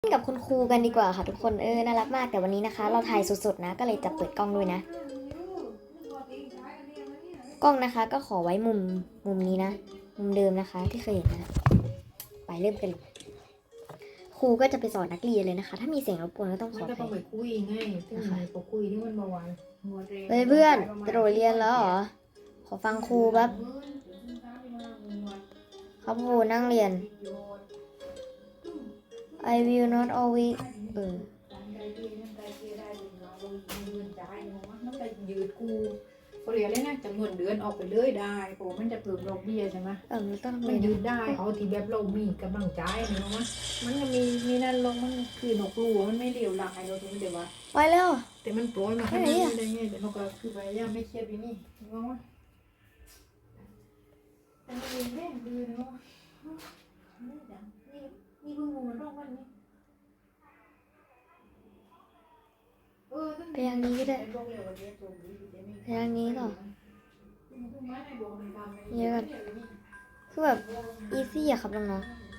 เล่นกับคุณครูกันดีกว่าค่ะทุกคนเออน่ารักมากแต่วันนี้นะคะ เราถ่ายสดๆนะ ก็เลยจะเปิดกล้องด้วยนะ กล้องนะคะ ก็ขอไว้มุมมุมนี้นะ มุมเดิมนะคะ ที่เคยเห็นนะไปเริ่มกันเลยครูก็จะไปสอนนักเรียนเลยนะคะ ถ้ามีเสียงรบกวนก็ต้องขมัอนก็อต้ภัองยไปคุยไงซึ่งนะคะพอคุยนี่มันเบาหวานเฮ้ยเพื่อนจะโดดเรียนแล้วเหรอขอฟังครูแป๊บครับครูนั่งเรียน I will not always เออมันไปยืดกูเขาเรียนเลยนะจำนวนเดือนออกไปเลยได้เพราะว่ามันจะเพิ่มดอกเบี้ยใช่ไหมเออมันต้องมัเรีนยนยืดได้เอาที่แบบเรามีกำลังใจเนาะมันก็มีมีนั่นลงมันคือนกลูมันไม่เดียวหลายเราถึงเดี๋ยวว่าไปแล้วแต่มันโปรยมาไปขไหนนาดอะนี้ได้ไงแต่นกก็คือพยายามไม่เครียดไปนี่งงวะแต่มันมีแม่คือเนาะนี่จัง นี่นี่เพิ่งงูมันร้องวันนี้เออไปทางนี้ก็ได้ไปทางนี้ต่อเยอะกันคือแบบอีซี่อะครับน้องๆ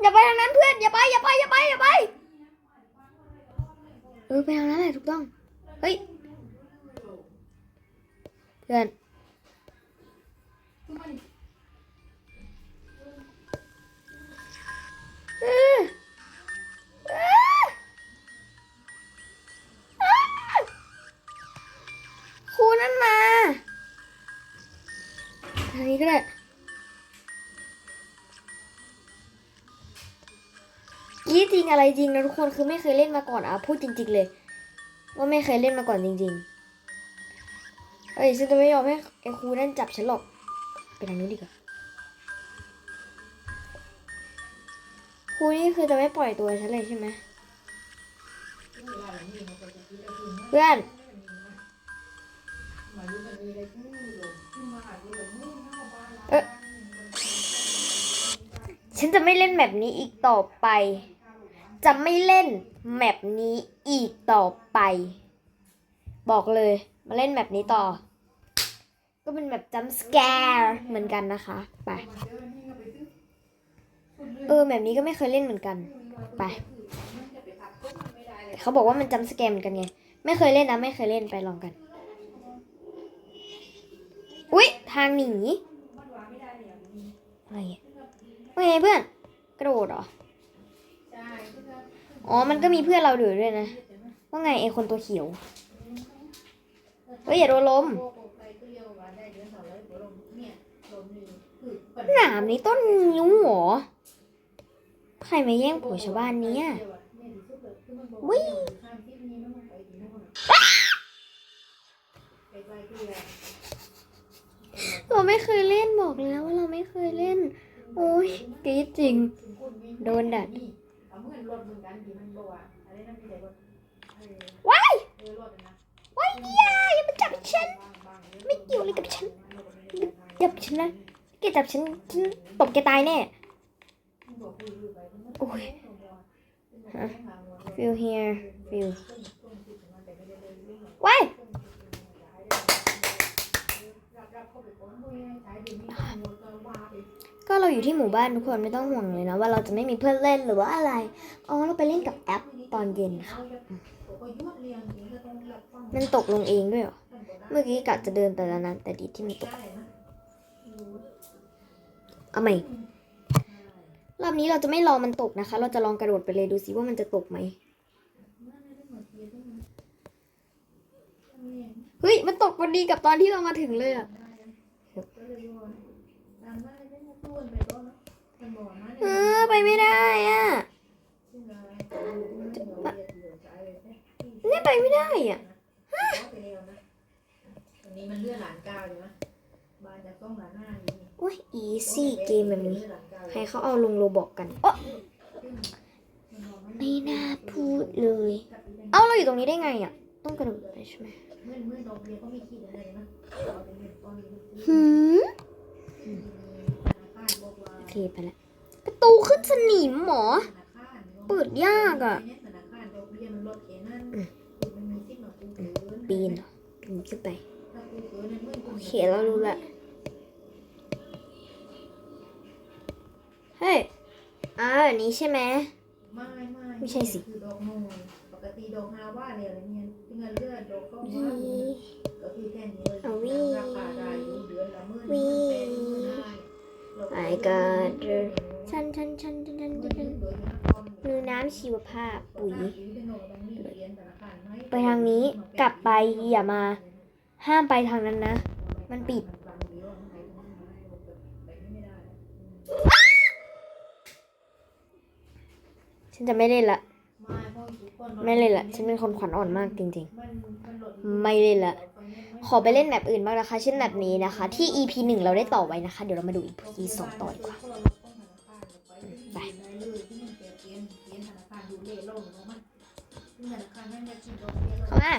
อย่าไปทางนั้นเพื่อนอย่าไปอย่าไปอย่าไปอย่าไปเออไปทางนั้นแหละถูกต้อง เฮ้ย เพื่อนครูนั่นมาทางนี้ก็ได้ยี่จริงอะไรจริงนะทุกคนคือไม่เคยเล่นมาก่อนอะพูดจริง ๆ เลย ว่าไม่เคยเล่นมาก่อนจริง ๆ เอ้ยฉันจะไม่ยอมให้ไอ้ครูนั่นจับฉันหรอก ไปทางนู้นดีกว่าครูนี่คือจะไม่ปล่อยตัวฉันเลยใช่ไหมเพื่อนเออฉันจะไม่เล่นแมปนี้อีกต่อไป จะไม่เล่นแมปนี้อีกต่อไป บอกเลย มาเล่นแมปนี้ต่อ ก็เป็นแบบจัมสแกร์เหมือนกันนะคะไปเออแบบนี้ก็ไม่เคยเล่นเหมือนกันไปเขาบอกว่ามันจัมสแกร์เหมือนกันไง ไม่เคยเล่นนะ ไม่เคยเล่นไปลองกัน อุ๊ย ทางหนีอะไรอะว่าไงเพื่อน กระโดดเหรอ อ๋อ มันก็มีเพื่อนเราอยู่ด้วยนะ ว่าไงไอคนตัวเขียว เฮ้ย อย่าโดนลม หนามนี้ต้นนิ้วหรอใครมาแย่งผัวชาวบ้านเนี้ยวิเราไม่เคยเล่นบอกแล้วว่าเราไม่เคยเล่น โอ้ยกรี๊ดจริง โดนดัดว้ายว้ายอย่าอย่ามาจับฉัน ไม่เกี่ยวอะไรกับฉันอย่าจับฉันนะแกจับฉันฉันตบแกตายแน่ โอ้ย feel here feel ว้ายก็เราอยู่ที่หมู่บ้านทุกคนไม่ต้องห่วงเลยนะว่าเราจะไม่มีเพื่อนเล่นหรือว่าอะไร อ๋อเราไปเล่นกับแอปตอนเย็นค่ะ มันตกลงเองด้วยเหรอ เมื่อกี้กะจะเดินไปแล้วนะ แต่ดีที่มันตกเอาใหม่รอบนี้เราจะไม่รอมันตกนะคะ เราจะลองกระโดดไปเลยดูซิว่ามันจะตกไหมเฮ้ย มันตกพอดีกับตอนที่เรามาถึงเลยอะเออไปไม่ได้อะเนี่ยไปไม่ได้อะ นนี้มันเลื่อนหลานก้าวเลยนะบ้านจะต้องหลานหน้าอยู่นี่โอ้ยอีซี่เกมแบบนี้ใครเขาเอาลงโลบอกกันโอ๊ะไม่น่าพูดเลย เอาเราอยู่ตรงนี้ได้ไงอะต้องกระโดดไปใช่ไหมเมื่อเมื่อโรงเรียนเขาไม่คิดอะไรนะเอาไปเรียนตอนนี้หืมธนาคารบอกว่าโอเคไปแล้วประตูขึ้นสนิมหมอ ธนาคารเปิดยากอะธนาคารดอกเบี้ยมันลดแค่นั้นอืมมันมีสิทธิ์มากู้เกิน ปีนเหรอปีนขึ้นไป ถ้ากู้เกินนั้นเมื่อกู้เคเรารู้ละเฮ้ยอ่าอันนี้ใช่ไหมไม่ไม่ไม่ใช่สิคือดอกโนยปกติดอกฮาว่าเนี่ยอะไรเนี่ยที่เงินเลือดดอกก็วีว่าก็คือแค่นี้เลยเอาวิราคาได้อยู่เดือนละหมื่นวิแปดหมื่นได้เราก็ I got the ชันชันชันชันชันเงินชันเดือนละพันมือน้ำชีวภาพปุ๋ย ไปไปทางนี้กลับไปอย่ามา ห้ามไปทางนั้นนะ มันปิด ฉันจะไม่เล่นละ ไม่เล่นละ ฉันเป็นคนขวัญอ่อนมากจริง ๆ ไม่เล่นละ ขอไปเล่นแบบอื่นบ้างนะคะ เช่นแบบนี้นะคะ ที่ EP หนึ่งเราได้ต่อไว้นะคะ เดี๋ยวเรามาดู EP สองต่อดีกว่า ไปเข้ามา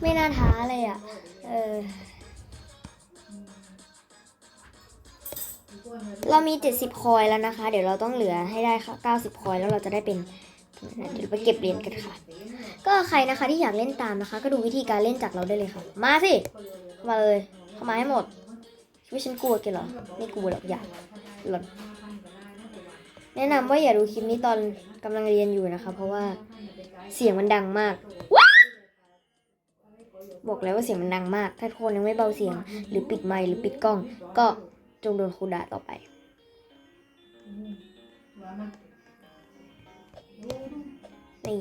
ไม่น่าท้าเลยอะ เออ เรามี 70 คอยแล้วนะคะ เดี๋ยวเราต้องเหลือให้ได้ 90 คอยแล้วเราจะได้เป็นเดี๋ยวไปเก็บเหรียญกันค่ะ ก็ใครนะคะที่อยากเล่นตามนะคะ ก็ดูวิธีการเล่นจากเราได้เลยค่ะ มาสิเข้ามาเลย เข้ามาให้หมดคิดว่าฉันกลัวแกเหรอ ไม่กลัวหรอกอย่าหล่นแนะนำว่าอย่าดูคลิปนี้ตอนกำลังเรียนอยู่นะคะ เพราะว่าเสียงมันดังมากว บอกแล้วว่าเสียงมันดังมาก ถ้าทุกคนยังไม่เบาเสียง หรือปิดไมค์หรือปิดกล้อง ก็จงโดนครูด่าต่อไป นี่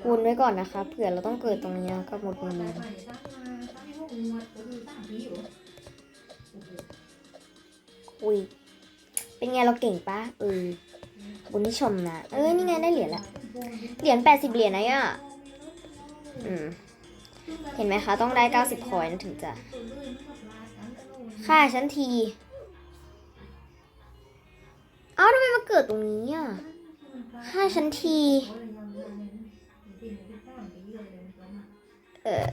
คูณไว้ก่อนนะคะ เผื่อเราต้องเกิดตรงนี้ก็หมดเงินอุ้ยเป็นไงเราเก่งปะเออบคุณที่ชมนะ เออนี่ไงได้เหรียญละ เหรียญแปดสิบเหรียญนะอะ อืม เห็นไหมคะ ต้องได้เก้าสิบคอยน์ถึงจะ ค่าฉันที เอ้าทำไมมาเกิดตรงนี้อะ ค่าฉันที เออ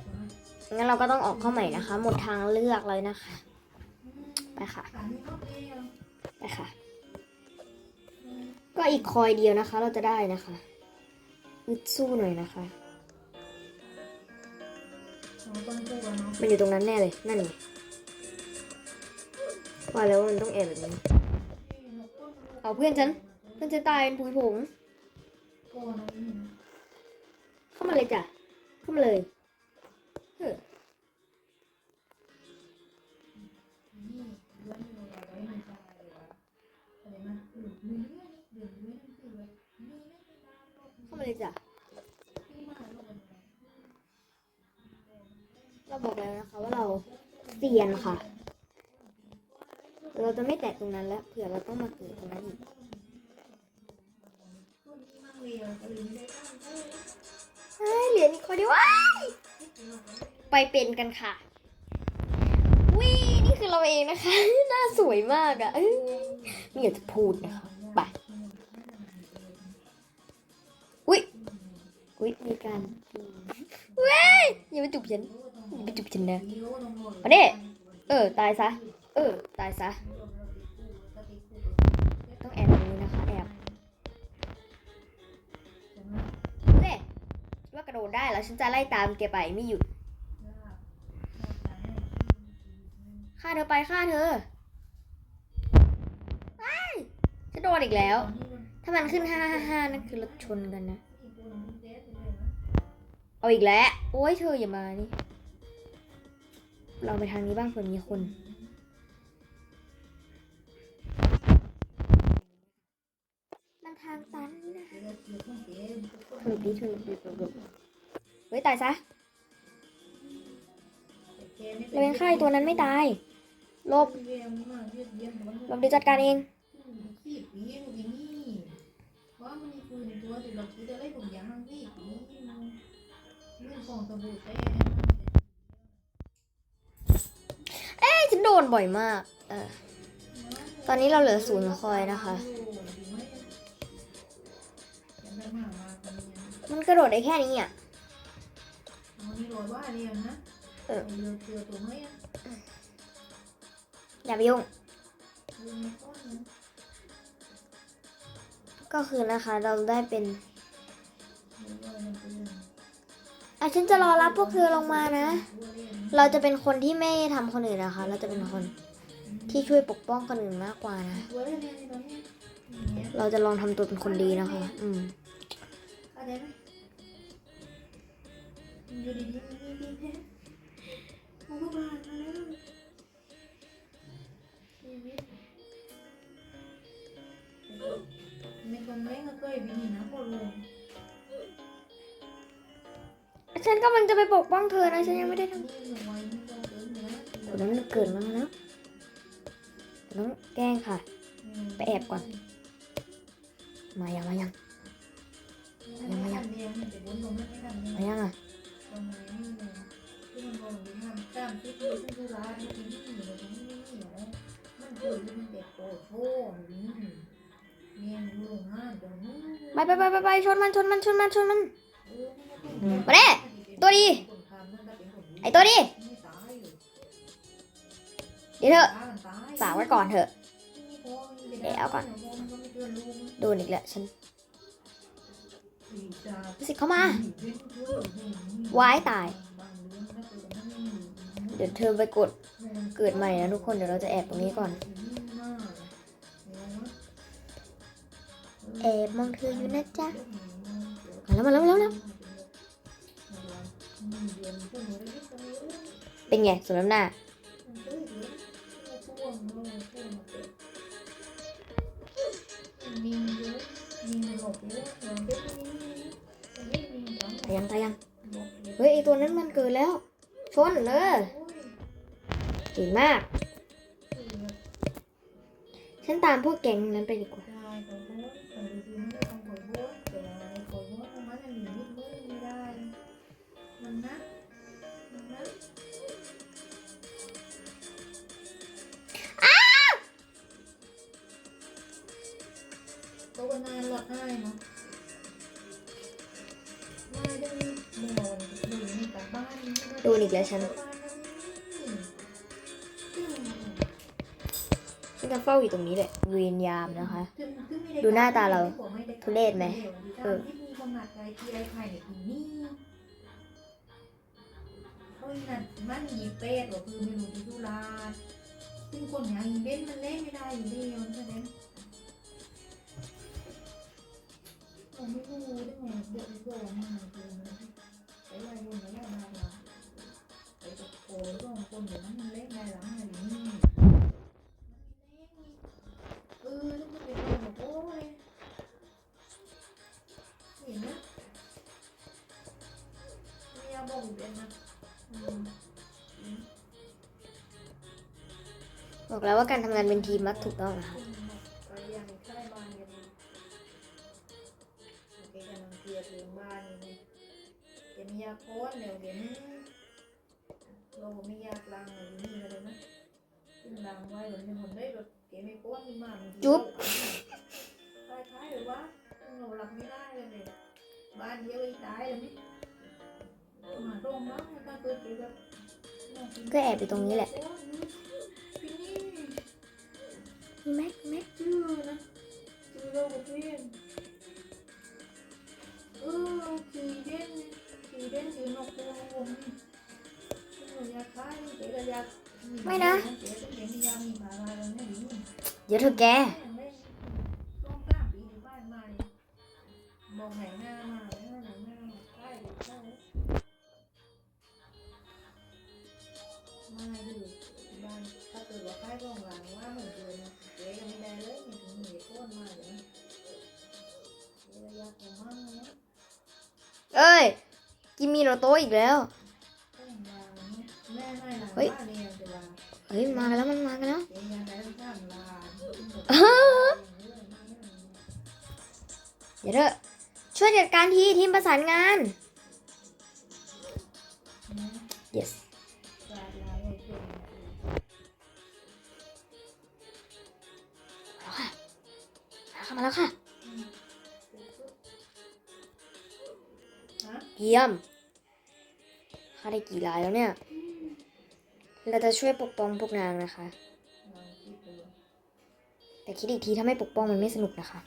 งั้นเราก็ต้องออกเข้าใหม่นะคะ หมดทางเลือกเลยนะคะ ไปค่ะ ไปค่ะ ก็อีกคอยเดียวนะคะ เราจะได้นะคะอึดสู้หน่อยนะคะ มันอยู่ตรงนั้นแน่เลย นั่นไงว่าแล้วมันต้องแอบแบบนี้ เอาเพื่อนฉัน เพื่อนฉันตายเป็นผุยผงเข้ามาเลยจ้ะ เข้ามาเลยเฮ้อเข้ามาเลยจ้ะ เราบอกแล้วนะคะว่าเราเซียนค่ะ เราจะไม่แตะตรงนั้นแล้วเผื่อเราต้องมาเกิดตรงนั้นอีกเหรียญอีกคนเดียวว้ายไปเป็นกันค่ะวินี่คือเราเองนะคะ หน้าสวยมากอะ่ะเอ้ยไม่อยากจะพูดนะคะไปอุ้ยอุ้ยมีการเว้ยอย่าไปจุบฉัน ไปจุบฉันนะมาเด้เออ ตายซะ เออ ตายซะ ต้องแอบตรงนี้นะคะ แอบเด้คิดว่ากระโดดได้แล้วฉันจะไล่ตามแกไปไม่หยุดฆ่าเธอไปฆ่าเธอว้ายจะโดนอีกแล้ว ถ้ามันขึ้นห้าห้าห้านั่นคือรถชนกันนะ เอาอีกแล้ว โอ้ยเธออย่ามานี่ เราไปทางนี้บ้างเผื่อมีคนมันทางตันนะถูกดีถูกดีถูกดีเฮ้ยตายซะเรายังฆ่าไอ้ตัวนั้นไม่ตายลบลบเดี๋ยวจัดการเองว่ามันมีปืนตัวแต่เราคิดอะไรผมยังที่เรื่องของตะบูเต้ เอ้ยฉันโดนบ่อยมาก เออ ตอนนี้เราเหลือศูนย์คอยนะคะ มันกระโดดได้แค่นี้อะอย่าเอออย่าไปยุ่ง ก็คือนะคะเราได้เป็นเรือมันเป็นอะฉันจะรอรับพวกเธอลงมานะ เราจะเป็นคนที่ไม่ทำคนอื่นนะคะ เราจะเป็นคนที่ช่วยปกป้องคนอื่นมากกว่านะ เราจะลองทำตัวเป็นคนดีนะคะ อืมไหมอยู่ดีๆมันมีดีแท้มันก็ผ่านมาแล้วชีวิตไม่คนแม่ก็เคยบินนะพอลง ฉันกำลังจะไปปกป้องเธอนะฉันยังไม่ได้ทำนี่หนูไว้ไม่ต้องเกินเนื้อคนนั้นมันเกิดมาแล้วต้องแกล้งค่ะ ไปแอบก่อน มายังมายังยังไม่ทำเนี่ยมันจะบุญลงไม่ทำเนี่ยมายังอะตรงไหนนี่เนี่ยที่มันบอกอยู่ทำตามที่ดูที่ดูร้านที่นี่อยู่ตรงนี้นี่เหรอมันคือมันเด็กโตโซ่นี่เมียนลูกห้าตรงนี้ไปไปไปไปไปชนมันชนมันชนมันชนมันมาเด้ ตัวดี ไอตัวดี เดี๋ยวเถอะฝากไว้ก่อนเถอะ เดี๋ยวก่อน โดนอีกแล้วฉันสิเข้ามาว้ายตาย เดี๋ยวเธอไปกดเกิดใหม่นะทุกคนเดี๋ยวเราจะแอบตรงนี้ก่อน แอบมองเธออยู่นะจ๊ะแล้วมาแล้วมาแล้วมาแล้ว เป็นไงสมน้ำหน้า ตายังตายัง เฮ้ยไอตัวนั้นมันเกิดแล้ว ชนเลยเก่งมาก ฉันตามพวกแก๊งนั้นไปดีกว่าานหลอดให้เนาะไม่ได้นอนอยู่ในกลับบ้านโดนอีกแล้วฉันฉันจะเฝ้าอยู่ตรงนี้แหละเวียนยามนะคะ ดูหน้าตาเราทุเรศไหมเออที่มีความหนักใจที่ไรใครเนี่ยอีนี่เขาอีนั่นมันมีเป็ดหรอคือไม่รู้ที่ทุลาซึ่งคนอย่างอีเบนมันเล่นไม่ได้อยู่ดีมันแสดง บอกอยู่เป็นนะอืมบอกแล้วว่าการทำงานเป็นทีมมักถูกต้องนะคะ บ้านเดียวอีกตายเลยนี่มาตรงนั้นมันก็เกิดเกี่ยวกับก็แอบอยู่ตรงนี้แหละพี่นี่มีแม็กแม็กชื่อนะชื่อเราเพื่อนเออสีเด่นสีเด่นสีนกตัวผมนี่อยากขายเก๋ก็อยากเก๋ก็เก๋มียามีมาอะไรเนี่ยนี่เดี๋ยวเธอแก งหลังว่าเหมือนเดิมเยังไม่ได้เลยมีถึงเหตุก้นมาเลยเก๋อยากของมั่งนะเอ้ย กิมมีโรโตอีกแล้วเนี่ยแม่ไม่หลังบ้านเนี่ยจะลาเฮ้ย มากันแล้วมันมากันแล้วเก๋ยังได้ข้ามลาเดี๋ยวเธอช่วยจัดการทีทีมประสานงาน เข้ามาแล้วค่ะ เยี่ยมข้าได้กี่รายแล้วเนี่ย เราจะช่วยปกป้องพวกนางนะคะ แต่คิดอีกทีถ้าไม่ปกป้องมันไม่สนุกนะคะ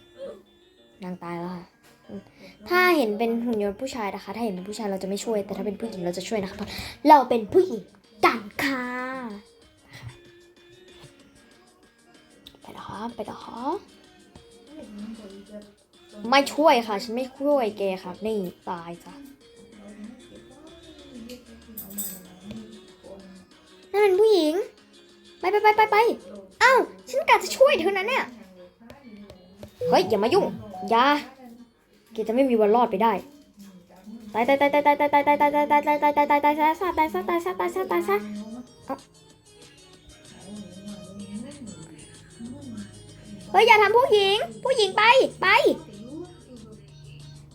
นางตายแล้วค่ะอืมถ้าเห็นเป็นหุ่นยนต์ผู้ชายนะคะ ถ้าเห็นเป็นผู้ชายเราจะไม่ช่วย แต่ถ้าเป็นผู้หญิงเราจะช่วยนะคะเพราะเราเป็นผู้หญิงกันค่ะไปเหรอไปเหรอ ไม่ช่วยค่ะ ฉันไม่ช่วยแกค่ะนี่ตายจ้ะนั่นเป็นผู้หญิง ไปไปไปไปไปเอ้า ฉันกะจะช่วยเธอนะเนี่ย เฮ้ย อย่ามายุ่ง อย่าแกจะไม่มีวันรอดไปได้ตายตายตายตายตายตายตายตายตายตายตายตายตายตายตายตายตายซะตายซะตายซะตายซะตายเฮ้ยอย่าทำผู้หญิง ผู้หญิงไปไป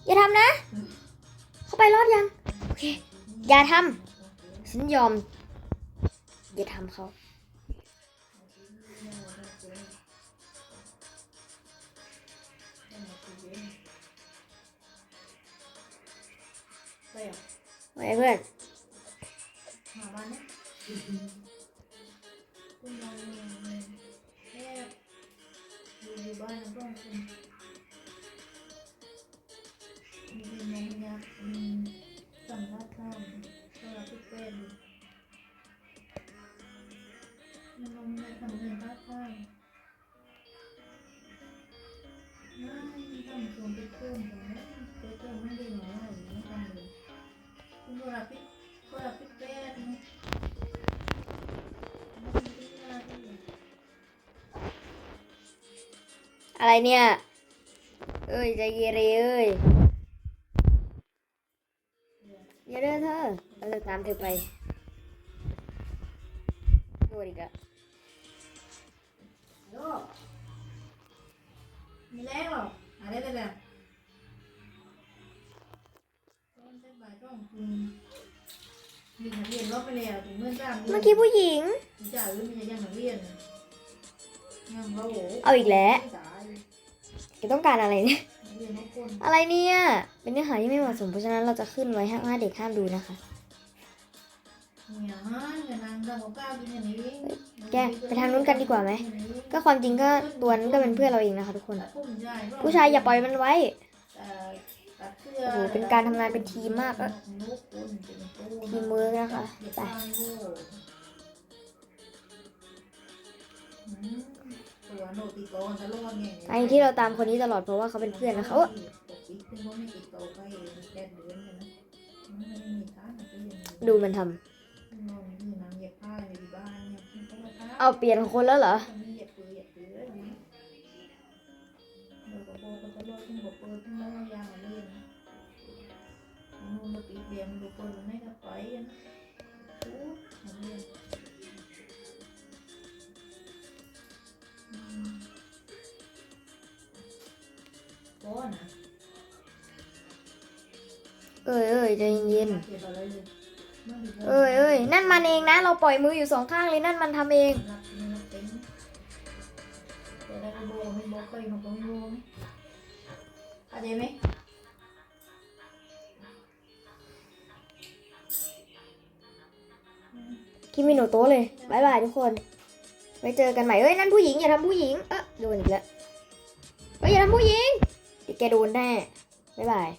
อย่าทำนะ เข้าไปรอดยัง โอเค อย่าทำฉันยอม อย่าทำเขาไปอะไว้เพื่อนมาบ้าน ไปเพิ่มแต่ไม่ไปเพิ่มไม่ได้น้อยไม่างนี้ทำเลยคุณก็รับพิก็รับพิเศษนะอะไรเนี่ย เอ้ยใจเยเรเอ้ยอย่าเดินเธอเราจะตามเธอไปโดนอีกอะโยมีแรงหรอะไรเลย ส้นใบต้องคุณมีนักเรียนรอบไปแล้วถึงเมื่อจ้างเมื่อกี้ผู้หญิงจ่ายหรือมียังนักเรียนยังเราโหเอาอีกแล้วตายแกต้องการอะไรเนี่ยนักเรียนทุกคนอะไรเนี่ย เป็นเนื้อหาที่ไม่เหมาะสม เพราะฉะนั้นเราจะขึ้นไว้ห้ามเด็กห้ามดูนะคะเนี่ยฮะอย่านางดำกับก้าวกินอย่างนี้แกไปทางนู้นกันดีกว่าไหม ก็ความจริงก็ตัวนั้นก็เป็นเพื่อนเราเองนะคะทุกคน ผู้ชายอย่าปล่อยมันไว้ โอ้โหเป็นการทำงานเป็นทีมมากอะทีมเวินะคะไปอันนี้ที่เราตามคนนี้ตลอดเพราะว่าเขาเป็นเพื่อนนะคะโอ้ดูมันทำเอาเปลี่ยนคนแล้วเหรอ yang dukunnya ngapain tuh ambil Bona. Ơi ơi, ใจเย็นเอ้ยเอ้ยนั่นมันเองนะ เราปล่อยมืออยู่สองข้างเลยนั่นมันทำเอง Ada yang mau, mau kau, mau kau, mau. Ada yang? มิโนโตะเลยบายบายทุกคน ไว้เจอกันใหม่เอ้ยนั่นผู้หญิงอย่าทำผู้หญิง เอ๊ะโดนอีกแล้วเอ้ยอย่าทำผู้หญิงเดี๋ยวแกโดนแน่บายบาย